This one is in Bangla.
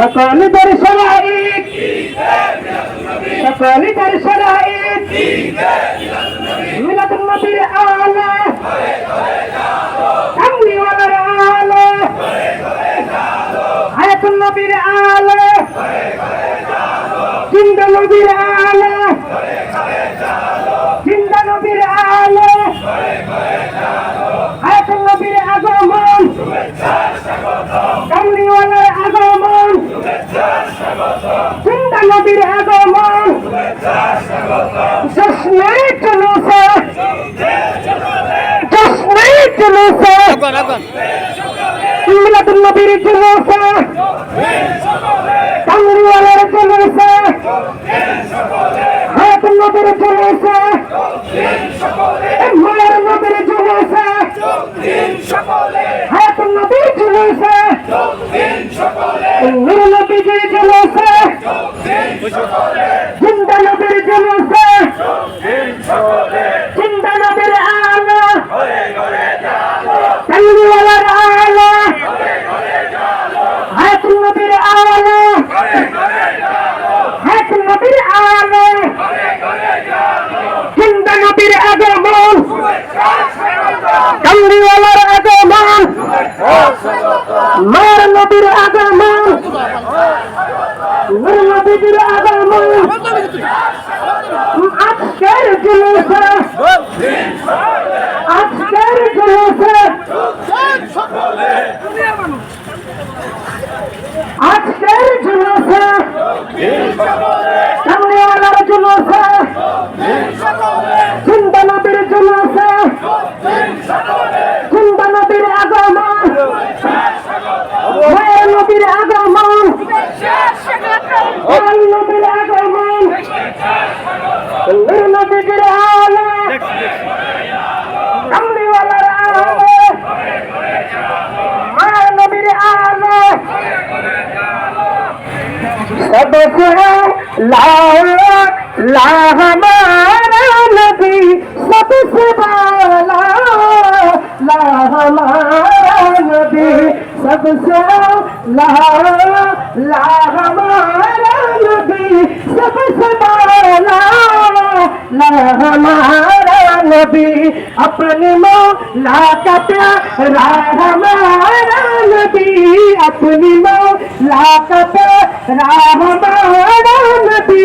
সকল দর্শনা ঈদ সকল দর্শনা ঈদ মিলাদুন নবীর আলা। কামলিওয়ালার আলা। হায়াতুন নবীর আলা। জিন্দা নবীর আলা। জিন্দা নবীর আলা। হায়াতুন নবীর আগমন জিন্দা নবীর আগমন। জশ্নে জুলুসে জশ্নে জুলুসে মিলাদুন নবীর জুলুসে। কামলিওয়ালার জুলুসে। হায়াতুন নবীর জুলুসে। মায়ের নবীর জুলুসে। হায়াতুন নবীর আলো। হায়াতুন নবীর আলো। জিন্দা নবীর আগমন। কামলিওয়ালার আগমন। মার নবীর আগমন। নূর নবীর আগমন। আজকের জুলুসে। আজকের জুলুসে। আজকের জুলুসে কামলিওয়ালার জুলুসে জিন্দা নবীর জুলুসে জিন্দা নবীর আগমন মায়ের নবীর আগমন মায়ের নবীর আগমন নূর নবীর আলো কামলিওয়ালার আলো মা নবীর আলো সব কুরা লাও লা হামারা নবী সব সুবালা লা सबसे बाला ला हमारा नबी अपनी मौला का प्यारा हमारा नबी अपनी मौला का प्यारा हमारा नबी